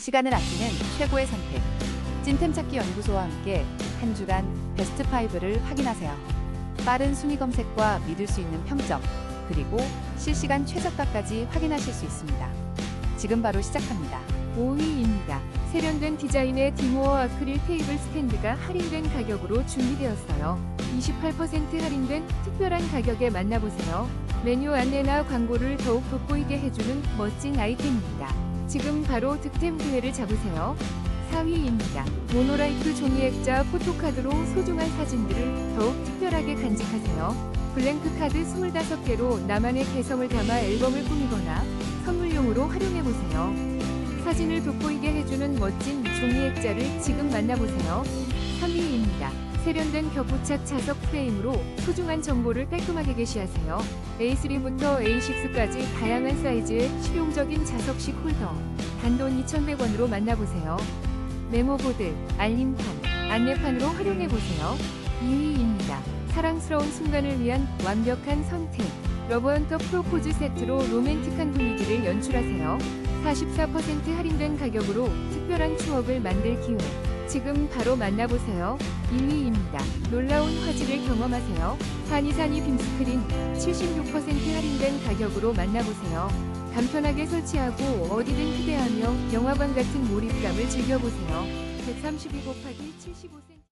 시간을 아끼는 최고의 선택. 찐템 찾기 연구소와 함께 한 주간 베스트 5를 확인하세요. 빠른 순위 검색과 믿을 수 있는 평점, 그리고 실시간 최저가까지 확인하실 수 있습니다. 지금 바로 시작합니다. 5위입니다. 세련된 디자인의 디모어 아크릴 테이블 스탠드가 할인된 가격으로 준비되었어요. 28% 할인된 특별한 가격에 만나보세요. 메뉴 안내나 광고를 더욱 돋보이게 해주는 멋진 아이템입니다. 지금 바로 득템 기회를 잡으세요. 4위입니다. 모노라이트 종이 액자 포토카드로 소중한 사진들을 더욱 특별하게 간직하세요. 블랭크 카드 25개로 나만의 개성을 담아 앨범을 꾸미거나 선물용으로 활용해보세요. 사진을 돋보이게 해주는 멋진 종이 액자를 지금 만나보세요. 3위입니다. 세련된 겹부착 자석 프레임으로 소중한 정보를 깔끔하게 게시하세요. A3부터 A6까지 다양한 사이즈의 실용적인 자석식 홀더. 단돈 2,100원으로 만나보세요. 메모보드, 알림판, 안내판으로 활용해보세요. 2위입니다. 사랑스러운 순간을 위한 완벽한 선택. 러브언터 프로포즈 세트로 로맨틱한 분위기를 연출하세요. 44% 할인된 가격으로 특별한 추억을 만들 기회. 지금 바로 만나보세요. 1위입니다. 놀라운 화질을 경험하세요. 사니사니 빔스크린 76% 할인된 가격으로 만나보세요. 간편하게 설치하고 어디든 휴대하며 영화관 같은 몰입감을 즐겨보세요. 132 곱하기 75cm